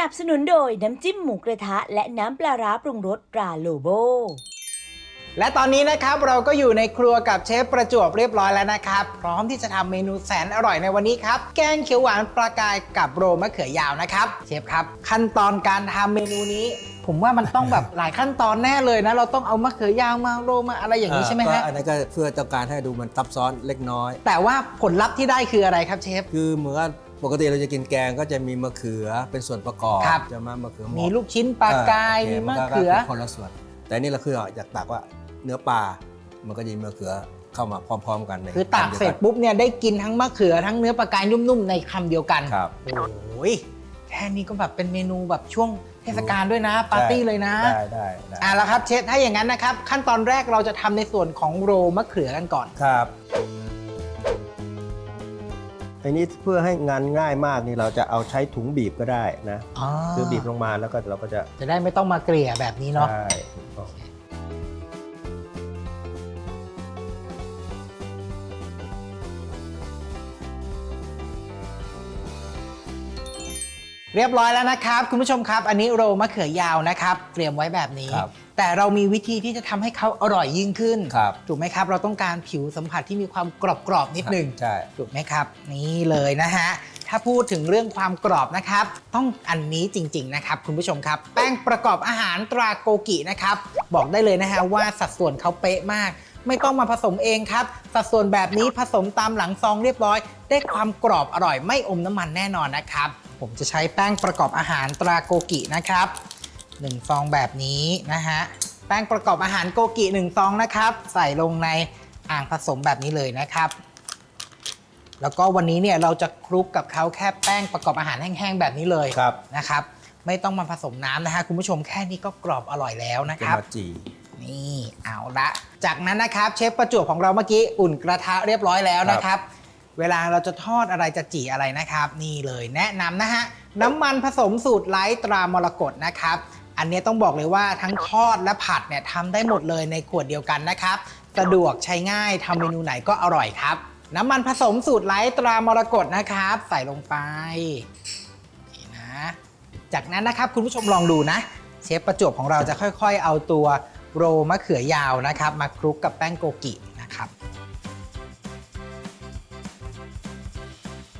นับสนุนโดยน้ำจิ้มหมูกระทะ และน้ำปลาร้าปรุงรสตราโลโบ และตอนนี้นะครับเราก็อยู่ในครัวกับเชฟประจวบเรียบร้อยแล้วนะครับ พร้อมที่จะทำเมนูแสนอร่อยในวันนี้ครับ แกงเขียวหวานปลากายกับโรมะเขือยาวนะครับ เชฟครับ ขั้นตอนการทำเมนูนี้ ผมว่ามันต้องแบบหลายขั้นตอนแน่เลยนะ เราต้องเอามะเขือยาวมาโรมาอะไรอย่างนี้ใช่ไหมก็ฮะอันนั้นก็เพื่อต้องการให้ดูมันซับซ้อนเล็กน้อย แต่ว่าผลลัพธ์ที่ได้คืออะไรครับเชฟ คือเหมือนกับ ปกติเราจะกินแกงก็จะมีมะเขือเป็นส่วนประกอบครับ จะมามะเขือหมีลูกชิ้นปลากายโอคมีมะนก็เขือ คนละส่วน แต่นี่เราคืออยากตักว่าเนื้อปลา มันก็จะมีมะเขือเข้ามาพร้อม ๆ กันในคือตากคำดียวเสร็จปุ๊บเนี่ยได้กินทั้งมะเขือทั้งเนื้อปลากายนุ่มๆในคำเดียวกันครับ โอ้ยแค่นี้ก็แบบเป็นเมนูแบบช่วงเทศกาลด้วยนะ ปาร์ตี้เลยนะ ได้ได้ได้อะแล้วครับเชฟถ้าอย่างนั้นนะครับ ขั้นตอนแรกเราจะทำในส่วนของโรมะเขือกันก่อน ครับ อันนี้เพื่อให้งานง่ายมากนี่เราจะเอาใช้ถุงบีบก็ได้นะ คือบีบลงมาแล้วก็เราก็จะจะได้ไม่ต้องมาเกลี่ยแบบนี้เนาะ ใช่ถูกต้อง เรียบร้อยแล้วนะครับ คุณผู้ชมครับ อันนี้โรมะเขือยาวนะครับ เตรียมไว้แบบนี้ ครับแต่เรามีวิธีที่จะทำให้เขาอร่อยยิ่งขึ้น ครับ ถูกไหมครับ เราต้องการผิวสัมผัสที่มีความกรอบๆนิดหนึง ใช่ ถูกไหมครับ นี่เลยนะฮะ ถ้าพูดถึงเรื่องความกรอบนะครับ ต้องอันนี้จริง ๆ นะครับ คุณผู้ชมครับ แป้งประกอบอาหารตราโกกินะครับ บอกได้เลยนะฮะว่าสัดส่วนเขาเป๊ะมาก ไม่ต้องมาผสมเองครับ สัดส่วนแบบนี้ผสมตามหลังซองเรียบร้อย ได้ความกรอบอร่อยไม่อมน้ำมันแน่นอนนะครับ ผมจะใช้แป้งประกอบอาหารตราโกกินะครับหนึ่งซองแบบนี้นะฮะแป้งประกอบอาหารโกกิหนึ่งซองนะครับ ใส่ลงในอ่างผสมแบบนี้เลยนะครับแล้วก็วันนี้เนี่ยเราจะคลุกกับเขาแค่แป้งประกอบอาหารแห้งๆแบบนี้เลยครับนะครับ ไม่ต้องมาผสมน้ำนะฮะคุณผู้ชมแค่นี้ก็กรอบอร่อยแล้วนะจะครับมาจี นี่เอาละจากนั้นนะครับเชฟประจวบของเราเมื่อกี้อุ่นกระทะเรียบร้อยแล้วนะครับ เวลาเราจะทอดอะไรจะจี่อะไรนะครับ นี่เลยแนะนำนะฮะน้ำมันผสมสูตรไร้ตรามรกตนะครับ อันนี้ต้องบอกเลยว่าทั้งทอดและผัดเนี่ยทำได้หมดเลยในขวดเดียวกันนะครับ สะดวกใช้ง่ายทำเมนูไหนก็อร่อยครับ น้ำมันผสมสูตรไร้ตรามรกตนะครับ ใส่ลงไปนี่นะ จากนั้นนะครับคุณผู้ชมลองดูนะ เชฟประจวบของเราจะค่อย ๆ เอาตัว โรมะเขือยาวนะครับ มาคลุกกับแป้งโกกินะครับ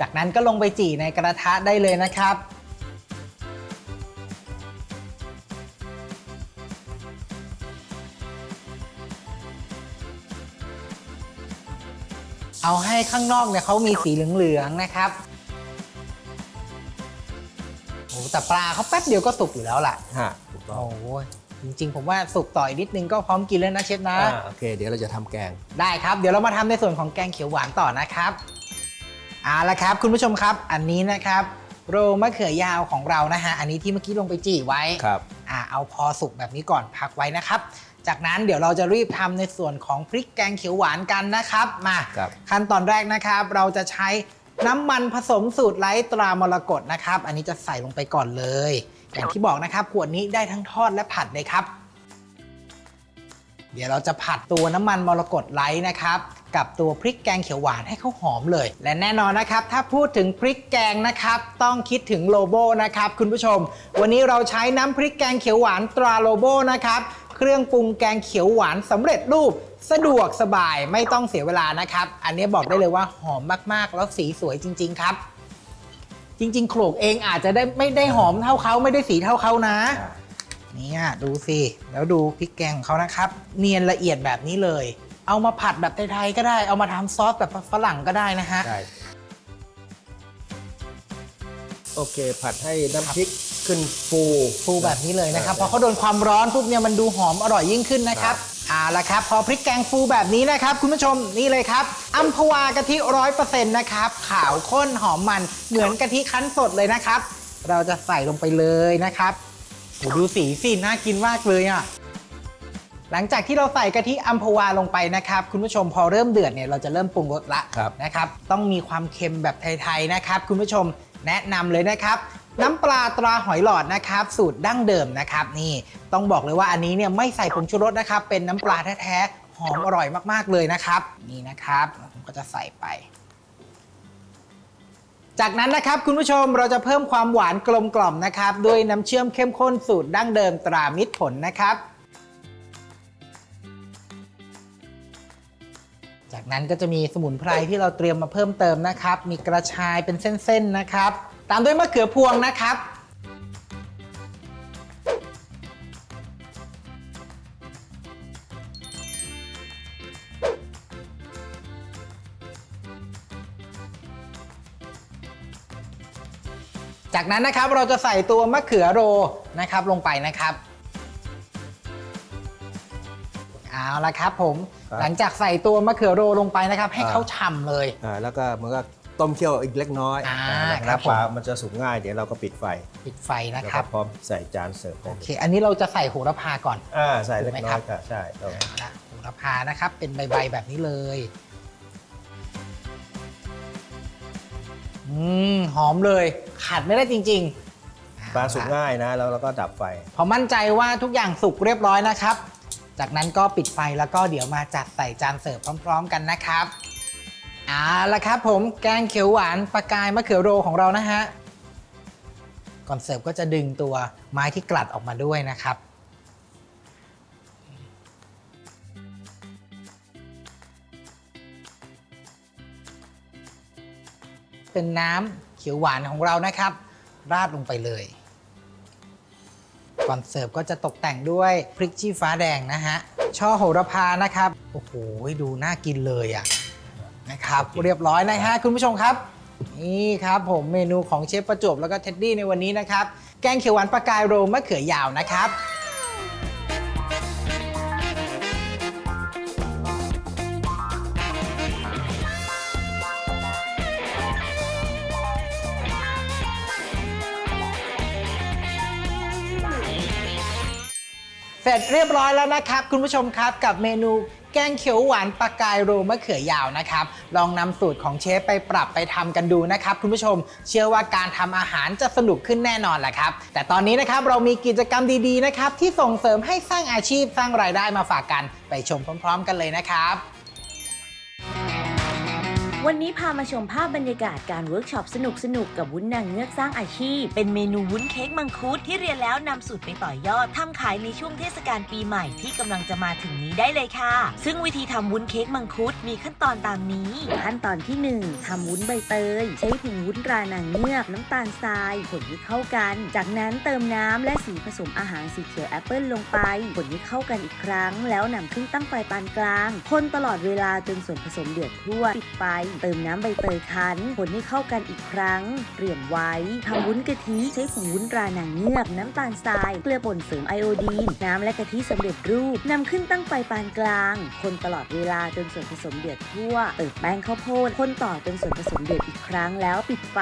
จากนั้นก็ลงไปจี่ในกระทะได้เลยนะครับ เอาให้ข้างนอกเนี่ยเขามีสีเหลืองๆนะครับโอ้แต่ปลาเขาแป๊บเดียวก็สุกอยู่แล้วล่ะฮะถูกต้องโอ้ย จริงๆ ผมว่าสุกต่ออีกนิดนึงก็พร้อมกินแล้วนะเชฟนะ อ่าโอเค เดี๋ยวเราจะทำแกง ได้ครับ เดี๋ยวเรามาทำในส่วนของแกงเขียวหวานต่อนะครับเอาละครับ คุณผู้ชมครับ อันนี้นะครับ โรมะเขือยาวของเรานะฮะ อันนี้ที่เมื่อกี้ลงไปจี่ไว้ ครับ อ่าเอาพอสุกแบบนี้ก่อนพักไว้นะครับ จากนั้นเดี๋ยวเราจะรีบทำในส่วนของพริกแกงเขียวหวานกันนะครับมาครับ ขั้นตอนแรกนะครับ เราจะใช้น้ำมันผสมสูตรไร้ตรามรกตนะครับ อันนี้จะใส่ลงไปก่อนเลย อย่างที่บอกนะครับขวดนี้ได้ทั้งทอดและผัดเลยครับ เดี๋ยวเราจะผัดตัวน้ำมันมรกตไลท์นะครับกับตัวพริกแกงเขียวหวานให้เขาหอมเลย และแน่นอนนะครับ ถ้าพูดถึงพริกแกงนะครับ ต้องคิดถึงโลโบนะครับ คุณผู้ชม วันนี้เราใช้น้ำพริกแกงเขียวหวานตราโลโบนะครับ เครื่องปรุงแกงเขียวหวานสำเร็จรูป สะดวกสบายไม่ต้องเสียเวลานะครับ อันนี้บอกได้เลยว่าหอมมากๆ แล้วสีสวยจริง ๆ ครับ จริง ๆ โขลกเองอาจจะได้ไม่ได้หอมเท่าเขาไม่ได้สีเท่าเขานะ เนี่ยดูสิ แล้วดูพริกแกงของเขานะครับ เนียนละเอียดแบบนี้เลย เอามาผัดแบบไทยๆก็ได้เอามาทำซอสแบบฝรั่งก็ได้นะฮะ ได้โอเค ผัดให้น้ำพริกขึ้นฟู ฟูแบบนี้เลยนะครับออพอเขาโดนความร้อนปุ๊บเนี่ยมันดูหอมอร่อยยิ่งขึ้นนะครับ เอาละครับ พอพริกแกงฟูแบบนี้นะครับ คุณผู้ชมนี่เลยครับอัมพวากะทิร้อยเปอร์เซ็นต์นะครับ ขาวข้นหอมมันเหมือนกะทิคั้นสดเลยนะครับ เราจะใส่ลงไปเลยนะครับโอ้ดูสีสิน่ากินมากเลยอะหลังจากที่เราใส่กะทิอัมพวาลงไปนะครับ คุณผู้ชมพอเริ่มเดือดเนี่ยเราจะเริ่มปรุงรสละครับนะครับ ต้องมีความเค็มแบบไทยๆนะครับ คุณผู้ชมแนะนำเลยนะครับ น้ำปลาตราหอยหลอดนะครับ สูตรดั้งเดิมนะครับ นี่ต้องบอกเลยว่าอันนี้เนี่ยไม่ใส่ผงชูรสนะครับ เป็นน้ำปลาแท้ๆหอมอร่อยมากๆเลยนะครับ นี่นะครับผมก็จะใส่ไป จากนั้นนะครับคุณผู้ชมเราจะเพิ่มความหวานกลมกล่อมนะครับด้วยน้ำเชื่อมเข้มข้นสูตรดั้งเดิมตรามิตรผลนะครับจากนั้นก็จะมีสมุนไพรที่เราเตรียมมาเพิ่มเติมนะครับ มีกระชายเป็นเส้นๆนะครับ ตามด้วยมะเขือพวงนะครับ จากนั้นนะครับเราจะใส่ตัวมะเขือโรนะครับลงไปนะครับเอาละครับผมครับหลังจากใส่ตัวมะเขือโรลงไปนะครับ ให้อ่า เขาฉ่ำเลย อ่าแล้วก็มันก็ ต้มเคี่ยวอีกเล็กน้อยอ่านะครับผม ปลามันจะสุกง่าย เดี๋ยวเราก็ปิดไฟปิดไฟนะแล้วคก็รับพร้อมใส่จานเสิร์ฟได้โอเลเคยอันนี้เราจะใส่โหระพาก่อน อ่าใส่เล็กถูกไหมน้ครัอยบค่ะใช่ต้องเอาละโหระพานะครับ เป็นใบๆแบบนี้เลย อืม หอมเลย ขาดไม่ได้จริงๆปลาสุกง่ายนะ แล้วเราก็ดับไฟ พอมั่นใจว่าทุกอย่างสุกเรียบร้อยนะครับ จากนั้นก็ปิดไฟแล้วก็เดี๋ยวมาจัดใส่จานเสิร์ฟพร้อม ๆ กันนะครับ เอาละครับผมแกงเขียวหวานปลากายมะเขือโรของเรานะฮะ ก่อนเสิร์ฟก็จะดึงตัวไม้ที่กลัดออกมาด้วยนะครับ เป็นน้ำเขียวหวานของเรานะครับ ราดลงไปเลย ก่อนเสิร์ฟก็จะตกแต่งด้วยพริกชี้ฟ้าแดงนะฮะช่อโหระพานะครับ โอ้โห ดูน่ากินเลยอะ่ะ นะครับ เรียบร้อยนะฮะคุณผู้ชมครับ นี่ครับผมเมนูของเชฟประจวบแล้วก็เท็ดดี้ในวันนี้นะครับ แกงเขียวหวานปลากายโรมะเขือยาวนะครับเสร็จเรียบร้อยแล้วนะครับ คุณผู้ชมครับกับเมนู แกงเขียวหวานปลากายโรมะเขือยาวนะครับ ลองนำสูตรของเชฟไปปรับไปทำกันดูนะครับคุณผู้ชม เชื่อว่าการทำอาหารจะสนุกขึ้นแน่นอนแหละครับ แต่ตอนนี้นะครับเรามีกิจกรรมดีๆนะครับที่ส่งเสริมให้สร้างอาชีพสร้างรายได้มาฝากกัน ไปชมพร้อม ๆ กันเลยนะครับ วันนี้พามาชมภาพบรรยากาศการเวิร์กช็อปสนุกๆกกับวุ้นนางเงือกสร้างอาชีพ เป็นเมนูวุ้นเค้กมังคุดที่เรียนแล้วนำสูตรไปต่อยอดทำขายในช่วงเทศกาลปีใหม่ที่กำลังจะมาถึงนี้ได้เลยค่ะ ซึ่งวิธีทำวุ้นเค้กมังคุดมีขั้นตอนตามนี้ ขั้นตอนที่ 1ทำวุ้นใบเตย ใช้ผงวุ้นรานางเงือกน้ำตาลทรายผลให้เข้ากัน จากนั้นเติมน้ำและสีผสมอาหารสีเขียวแอปเปิลลงไปผลให้เข้ากันอีกครั้ง แล้วนำขึ้นตั้งไฟปานกลาง คนตลอดเวลาจนส่วนผสมเดือดทั่วปิดไฟเติมน้ำใบเตยคั้นคนให้เข้ากันอีกครั้งเตรียมไว้ทำวุ้นกะทิใช้ผงวุ้นรานางเงือกน้ำตาลทราย เกลือป่นเสริมไอโอดีน น้ำและกะทิสำเร็จรูปนำขึ้นตั้งไฟปานกลาง คนตลอดเวลาจนส่วนผสมเดือดทั่ว เติมแป้งข้าวโพดคนต่อจนส่วนผสมเดือดอีกครั้งแล้วปิดไฟ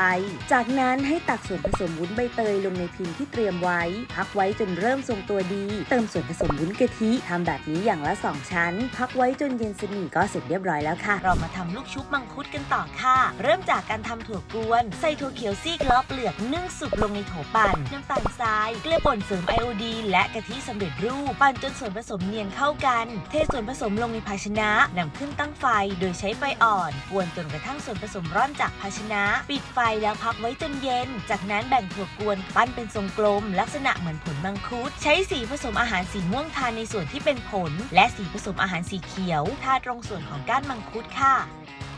จากนั้นให้ตักส่วนผสมวุ้นใบเตยลงในพิมพ์ที่เตรียมไว้ พักไว้จนเริ่มทรงตัวดี เติมส่วนผสมวุ้นกะทิทำแบบนี้อย่างละ 2 ชั้น พักไว้จนเย็นสนิทก็เสร็จเรียบร้อยแล้วค่ะ เรามาทำลูกชุบมังคุดกันต่อค่ะ เริ่มจากการทำถั่วกวน ใส่ถั่วเขียวซีกล้อเปลือกนึ่งสุกลงในโถปั่นน้ำตาลทราย เกลือป่นเสริมไอโอดี และกะทิสำเร็จรูป ปั่นจนส่วนผสมเนียนเข้ากัน เทส่วนผสมลงในภาชนะนำขึ้นตั้งไฟ โดยใช้ไฟอ่อนกวนจนกระทั่งส่วนผสมร่อนจากภาชนะ ปิดไฟแล้วพักไว้จนเย็น จากนั้นแบ่งถั่วกวนปั้นเป็นทรงกลม ลักษณะเหมือนผลมังคุด ใช้สีผสมอาหารสีม่วงทานในส่วนที่เป็นผล และสีผสมอาหารสีเขียวทาตรงส่วนของก้านมังคุดค่ะ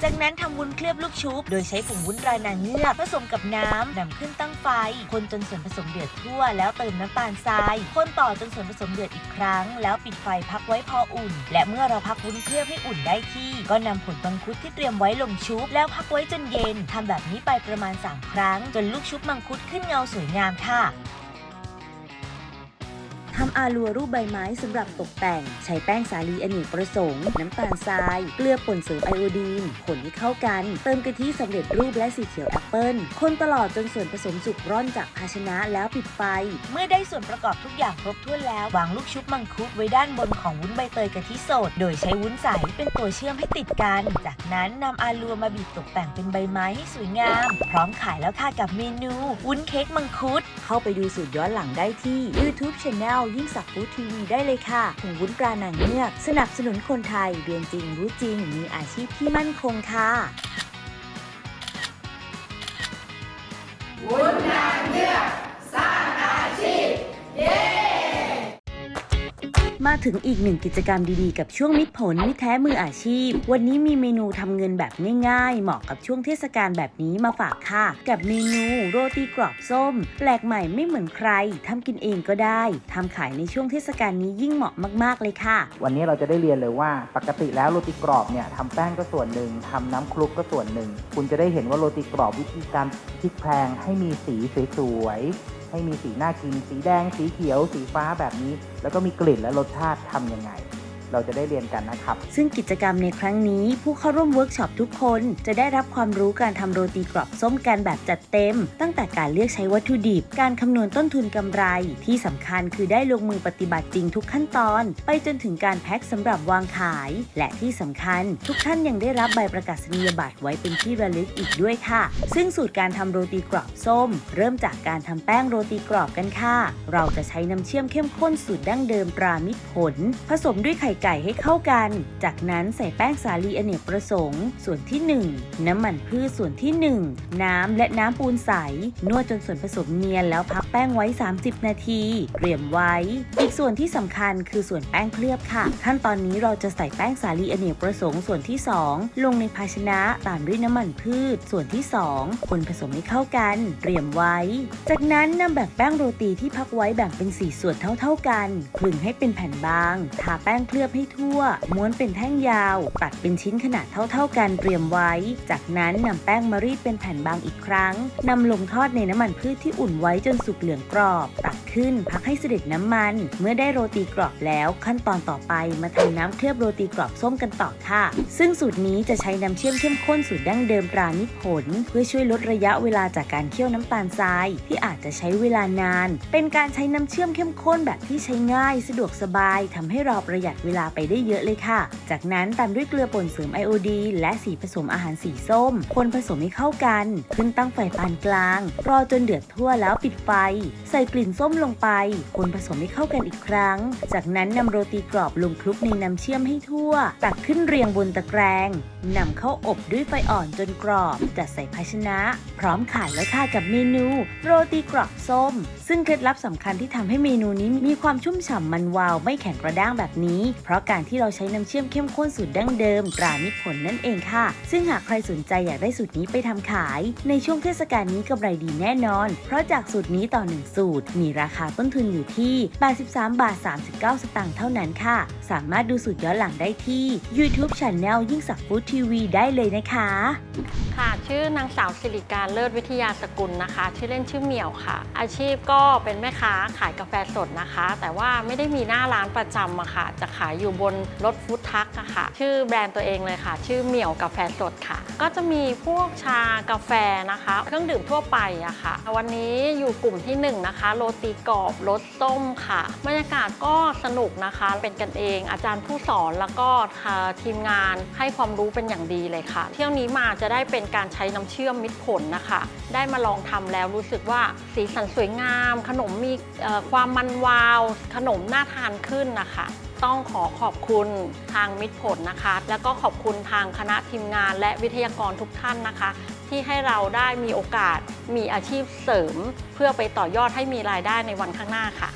จากนั้นทำวุ้นเคลือบลูกชุบ โดยใช้ผงวุ้นรานางเงือกผสมกับน้ำนำขึ้นตั้งไฟ คนจนส่วนผสมเดือดทั่ว แล้วเติมน้ำตาลทราย คนต่อจนส่วนผสมเดือดอีกครั้ง แล้วปิดไฟพักไว้พออุ่น และเมื่อเราพักวุ้นเคลือบให้อุ่นได้ที่ ก็นำผลมังคุดที่เตรียมไว้ลงชุบ แล้วพักไว้จนเย็นทำแบบนี้ไปประมาณ 3 ครั้ง จนลูกชุบมังคุดขึ้นเงาสวยงามค่ะ ทำอาลัวรูปใบไม้สำหรับตกแต่ง ใช้แป้งสาลีอเนกประสงค์ น้ำตาลทราย เกลือป่นเสริมไอโอดีนคนให้เข้ากัน เติมกะทิสำเร็จรูปและสีเขียวแอปเปิลคนตลอดจนส่วนผสมสุกร่อนจากภาชนะแล้วปิดไฟ เมื่อได้ส่วนประกอบทุกอย่างครบถ้วนแล้ว วางลูกชุบมังคุดไว้ด้านบนของวุ้นใบเตยกะทิสด โดยใช้วุ้นใสเป็นตัวเชื่อมให้ติดกัน จากนั้นนำอาลัวมาบีบตกแต่งเป็นใบไม้ให้สวยงาม พร้อมขายแล้วค่ะกับเมนู วุ้นเค้กมังคุด เข้าไปดูสูตรย้อนหลังได้ที่ YouTube Channel ยิ่งสักฟู้ดทีวีได้เลยค่ะผงวุ้นปลาหนังเงือก สนับสนุนคนไทยเรียนจริงรู้จริงมีอาชีพที่มั่นคงค่ะ มาถึงอีกหนึ่งกิจกรรมดีๆ กับช่วงมิตรผลมิตรแท้มืออาชีพ วันนี้มีเมนูทำเงินแบบง่ายๆ เหมาะกับช่วงเทศกาลแบบนี้มาฝากค่ะ กับเมนูโรตีกรอบส้มแปลกใหม่ไม่เหมือนใครทำกินเองก็ได้ทำขายในช่วงเทศกาลนี้ยิ่งเหมาะมากๆเลยค่ะ วันนี้เราจะได้เรียนเลยว่าปกติแล้วโรตีกรอบเนี่ยทำแป้งก็ส่วนหนึ่งทำน้ำคลุกก็ส่วนหนึ่ง คุณจะได้เห็นว่าโรตีกรอบวิธีการพลิกแพลงให้มีสีสวยๆให้มีสีน่ากินสีแดง สีเขียว สีฟ้าแบบนี้ แล้วก็มีกลิ่นและรสชาติทำยังไง เราจะได้เรียนกันนะครับ ซึ่งกิจกรรมในครั้งนี้ ผู้เข้าร่วมเวิร์กช็อปทุกคนจะได้รับความรู้การทำโรตีกรอบส้มกันแบบจัดเต็ม ตั้งแต่การเลือกใช้วัตถุดิบ การคำนวณต้นทุนกำไร ที่สำคัญคือได้ลงมือปฏิบัติจริงทุกขั้นตอน ไปจนถึงการแพ็คสำหรับวางขาย และที่สำคัญ ทุกท่านยังได้รับใบประกาศนียบัตรไว้เป็นที่ระลึกอีกด้วยค่ะ ซึ่งสูตรการทำโรตีกรอบส้ม เริ่มจากการทำแป้งโรตีกรอบกันค่ะ เราจะใช้น้ำเชื่อมเข้มข้นสูตรดั้งเดิมตรามิตรผล ผสมด้วยไข่ไก่ให้เข้ากัน จากนั้นใส่แป้งสาลีอเนกประสงค์ ส่วนที่ 1 น้ำมันพืชส่วนที่ 1 น้ำและน้ำปูนใส นวดจนส่วนผสมเนียนแล้วพักแป้งไว้ 30 นาทีเตรียมไว้ อีกส่วนที่สำคัญคือส่วนแป้งเคลือบค่ะ ขั้นตอนนี้เราจะใส่แป้งสาลีอเนกประสงค์ส่วนที่ 2 ลงในภาชนะตามด้วยน้ำมันพืช ส่วนที่ 2 คนผสมให้เข้ากันเตรียมไว้ จากนั้นนำแบ่งแป้งโรตีที่พักไว้แบ่งเป็น 4 ส่วนเท่า ๆกัน คลึงให้เป็นแผ่นบาง ทาแป้งเคลือบให้ทั่ว ม้วนเป็นแท่งยาว ตัดเป็นชิ้นขนาดเท่าๆกันเตรียมไว้ จากนั้นนำแป้งมารีดเป็นแผ่นบางอีกครั้งนำลงทอดในน้ำมันพืชที่อุ่นไว้จนสุกเหลืองกรอบ ตัก ขึ้น พักให้เสด็จน้ำมัน เมื่อได้โรตีกรอบแล้วขั้นตอนต่อไปมาทำน้ำเคลือบโรตีกรอบส้มกันต่อค่ะ ซึ่งสูตรนี้จะใช้น้ำเชื่อมเข้มข้นสูตรดั้งเดิมตรามิตรผล เพื่อช่วยลดระยะเวลาจากการเคี่ยวน้ำตาลทราย ที่อาจจะใช้เวลานาน เป็นการใช้น้ำเชื่อมเข้มข้นแบบที่ใช้ง่าย สะดวกสบายทำให้เราประหยัดเวลาไปได้เยอะเลยค่ะ จากนั้นตามด้วยเกลือป่นเสริมไอโอดีนและสีผสมอาหารสีส้ม คนผสมให้เข้ากัน ขึ้นตั้งไฟปานกลาง รอจนเดือดทั่วแล้วปิดไฟ ใส่กลิ่นส้มลงไป คนผสมให้เข้ากันอีกครั้ง จากนั้นนำโรตีกรอบลงคลุกในน้ำเชื่อมให้ทั่ว ตักขึ้นเรียงบนตะแกรงนำเข้าอบด้วยไฟอ่อนจนกรอบ จัดใส่ภาชนะ พร้อมขายแล้วค่ะกับเมนู โรตีกรอบส้ม ซึ่งเคล็ดลับสำคัญที่ทำให้เมนูนี้มีความชุ่มฉ่ำมันวาว ไม่แข็งกระด้างแบบนี้ เพราะการที่เราใช้น้ำเชื่อมเข้มข้นสูตรดั้งเดิมตรามิผลนั่นเองค่ะ ซึ่งหากใครสนใจอยากได้สูตรนี้ไปทำขาย ในช่วงเทศกาลนี้กำไรดีแน่นอน เพราะจากสูตรนี้ต่อ1สูตรมีราคาต้นทุนอยู่ที่ 83 บาท 39 สตางค์เท่านั้นค่ะ สามารถดูสูตรย้อนหลังได้ที่ YouTube Channel ยิ่งสักฟู้ดทีวีได้เลยนะคะ ค่ะ ชื่อนางสาวสิริการเลิศวิทยาสกุลนะคะ ชื่อเล่นชื่อเหมียวค่ะ อาชีพก็เป็นแม่ค้าขายกาแฟสดนะคะ แต่ว่าไม่ได้มีหน้าร้านประจำอะค่ะ จะขายอยู่บนรถฟู้ดทักอะค่ะ ชื่อแบรนด์ตัวเองเลยค่ะ ชื่อเหมียวกาแฟสดค่ะก็จะมีพวกชากาแฟนะคะ เครื่องดื่มทั่วไปอะค่ะ วันนี้อยู่กลุ่มที่หนึ่งนะคะ โรตีกรอบรสส้มค่ะ บรรยากาศก็สนุกนะคะ เป็นกันเอง อาจารย์ผู้สอนแล้วก็ทีมงานให้ความรู้เป็นอย่างดีเลยค่ะ เที่ยวนี้มาจะได้เป็นการใช้น้ำเชื่อมมิตรผลนะคะ ได้มาลองทำแล้วรู้สึกว่าสีสันสวยงาม ขนมมีความมันวาว ขนมน่าทานขึ้นนะคะ ต้องขอขอบคุณทางมิตรผลนะคะ แล้วก็ขอบคุณทางคณะทีมงานและวิทยากรทุกท่านนะคะ ที่ให้เราได้มีโอกาสมีอาชีพเสริม เพื่อไปต่อยอดให้มีรายได้ในวันข้างหน้าค่ะ